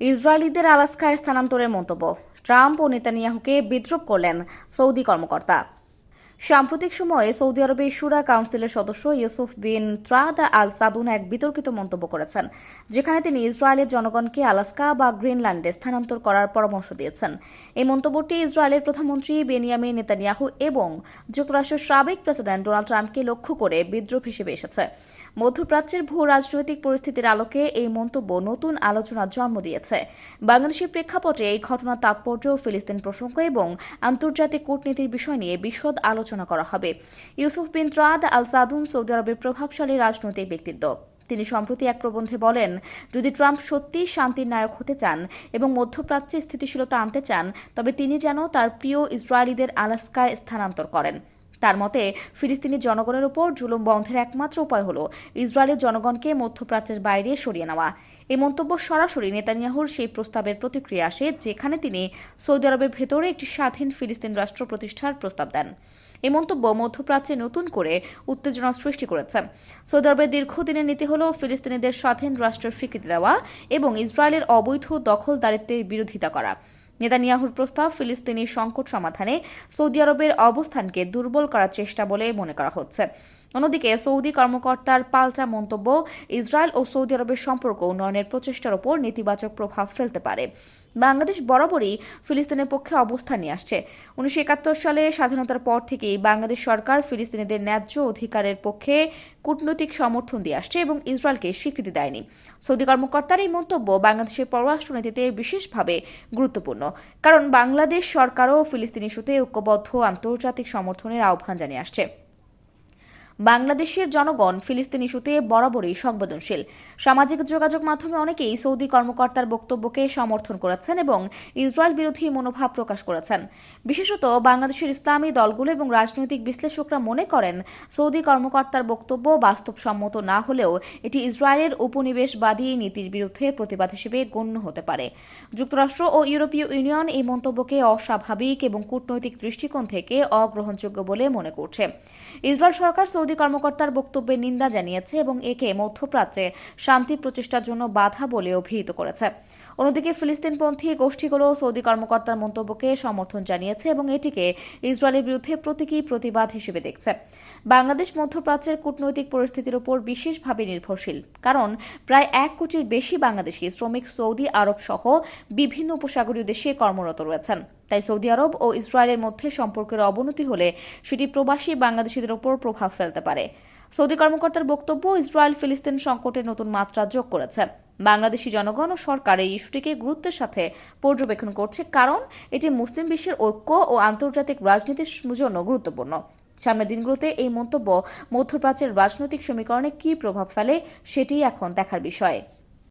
ইসরায়েলিদের আলাস্কায় স্থানান্তরের মন্তব্য। ট্রাম্প ও নেতানিয়াহুকে বিদ্রুপ করলেন সৌদি কর্মকর্তা। সাম্প্রতিক সময়ে সৌদি আরবের সুরা কাউন্সিলের সদস্য ইউসুফ বিন ট্রাদ আল সাদুন এক বিতর্কিত মন্তব্য করেছেন, যেখানে তিনি ইসরায়েলের জনগণকে আলাস্কা বা গ্রিনল্যান্ডে স্থানান্তর করার পরামর্শ দিয়েছেন। এই মন্তব্যটি ইসরায়েলের প্রধানমন্ত্রী বেনিয়ামিন নেতানিয়াহু এবং যুক্তরাষ্ট্রের সাবেক প্রেসিডেন্ট ডোনাল্ড ট্রাম্পকে লক্ষ্য করে বিদ্রুপ হিসেবে এসেছে। মধ্যপ্রাচ্যের ভূ রাজনৈতিক পরিস্থিতির আলোকে এই মন্তব্য নতুন আলোচনার জন্ম দিয়েছে। বাংলাদেশের প্রেক্ষাপটে এই ঘটনার তাৎপর্য, ফিলিস্তিন প্রসঙ্গ এবং আন্তর্জাতিক কূটনীতির বিষয় নিয়ে বিশদ আলোচনা করা হবে। ইউসুফ বিন ত্রাদ আল সাদুন সৌদি আরবের প্রভাবশালী রাজনৈতিক ব্যক্তিত্ব। তিনি সম্প্রতি এক প্রবন্ধে বলেন, যদি ট্রাম্প সত্যিই শান্তির নায়ক হতে চান এবং মধ্যপ্রাচ্যে স্থিতিশীলতা আনতে চান, তবে তিনি যেন তার প্রিয় ইসরায়েলিদের আলাস্কায় স্থানান্তর করেন। তার মতে, ফিলিস্তিনি জনগণের উপর জুলুম বন্ধের একমাত্র উপায় হল ইসরায়েলের জনগণকে মধ্যপ্রাচ্যের বাইরে সরিয়ে নেওয়া। এই মন্তব্য সরাসরি নেতানিয়াহুর সেই প্রস্তাবের প্রতিক্রিয়া আসে, যেখানে তিনি সৌদি আরবের ভেতরে একটি স্বাধীন ফিলিস্তিন রাষ্ট্র প্রতিষ্ঠার প্রস্তাব দেন। এই মন্তব্য মধ্যপ্রাচ্যে নতুন করে উত্তেজনা সৃষ্টি করেছে। সৌদি আরবের দীর্ঘদিনের নীতি হল ফিলিস্তিনিদের স্বাধীন রাষ্ট্রের স্বীকৃতি দেওয়া এবং ইসরায়েলের অবৈধ দখলদারিত্বের বিরোধিতা করা। নেতানিয়াহুর প্রস্তাব ফিলিস্তিনি সংকট সমাধানে সৌদি আরবের অবস্থানকে দুর্বল করার চেষ্টা বলে মনে করা হচ্ছে। অন্যদিকে সৌদি কর্মকর্তার পাল্টা মন্তব্য, ইসরায়েল ও সৌদি আরবের সম্পর্ক উন্নয়নের প্রচেষ্টার উপর নেতিবাচক প্রভাব ফেলতে পারে। বাংলাদেশ বরাবরই ফিলিস্তিনের পক্ষে অবস্থান নিয়ে আসছে। উনিশশো একাত্তর সালে স্বাধীনতার পর থেকেই বাংলাদেশ সরকার ফিলিস্তিনিদের ন্যায্য অধিকারের পক্ষে কূটনৈতিক সমর্থন দিয়ে আসছে এবং ইসরায়েলকে স্বীকৃতি দেয়নি। সৌদি কর্মকর্তার এই মন্তব্য বাংলাদেশের পররাষ্ট্রনীতিতে বিশেষভাবে গুরুত্বপূর্ণ, কারণ বাংলাদেশ সরকারও ফিলিস্তিনি ইস্যুতে ঐক্যবদ্ধ আন্তর্জাতিক সমর্থনের আহ্বান জানিয়ে আসছে। বাংলাদেশের জনগণ ফিলিস্তিন ইস্যুতে বরাবরই সংবেদনশীল। সামাজিক যোগাযোগ মাধ্যমে অনেকেই সৌদি কর্মকর্তার বক্তব্যকে সমর্থন করেছেন এবং ইসরায়েল বিরোধী মনোভাব প্রকাশ করেছেন। বিশেষত বাংলাদেশের ইসলামী দলগুলো এবং রাজনৈতিক বিশ্লেষকরা মনে করেন, সৌদি কর্মকর্তার বক্তব্য বাস্তবসম্মত না হলেও এটি ইসরায়েলের উপনিবেশবাদী নীতির বিরুদ্ধে প্রতিবাদ হিসেবে গণ্য হতে পারে। যুক্তরাষ্ট্র ও ইউরোপীয় ইউনিয়ন এই মন্তব্যকে অস্বাভাবিক এবং কূটনৈতিক দৃষ্টিকোণ থেকে অগ্রহণযোগ্য বলে মনে করছে। ইসরায়েল সরকার সৌদি কর্মকর্তার বক্তব্যের নিন্দা জানিয়েছে এবং একে মধ্যপ্রাচ্যে শান্তি প্রচেষ্টার জন্য বাধা বলে অভিহিত করেছে। অন্যদিকে ফিলিস্তিনপন্থী গোষ্ঠীগুলো সৌদি কর্মকর্তার মন্তব্যকে সমর্থন জানিয়েছে এবং এটিকে ইসরায়েলের বিরুদ্ধে প্রতীকী প্রতিবাদ হিসেবে দেখছে। বাংলাদেশ মধ্যপ্রাচ্যের কূটনৈতিক পরিস্থিতির উপর বিশেষভাবে নির্ভরশীল, কারণ প্রায় এক কোটির বেশি বাংলাদেশি শ্রমিক সৌদি আরব সহ বিভিন্ন উপসাগরীয় দেশে কর্মরত রয়েছেন। তাই সৌদি আরব ও ইসরায়েলের মধ্যে সম্পর্কের অবনতি হলে সেটি প্রবাসী বাংলাদেশিদের উপর প্রভাব ফেলতে পারে। সৌদি কর্মকর্তার বক্তব্য ইসরায়েল ফিলিস্তিন সংকটে নতুন মাত্রা যোগ করেছে। বাংলাদেশি জনগণ ও সরকার এই ইস্যুটিকে গুরুত্বের সাথে পর্যবেক্ষণ করছে কারণ এটি মুসলিম বিশ্বের ঐক্য ও আন্তর্জাতিক রাজনীতির জন্য গুরুত্বপূর্ণ। সামনের দিনগুলোতে এই মন্তব্য মধ্যপ্রাচ্যের রাজনৈতিক সমীকরণে কী প্রভাব ফেলে সেটি এখন দেখার বিষয়।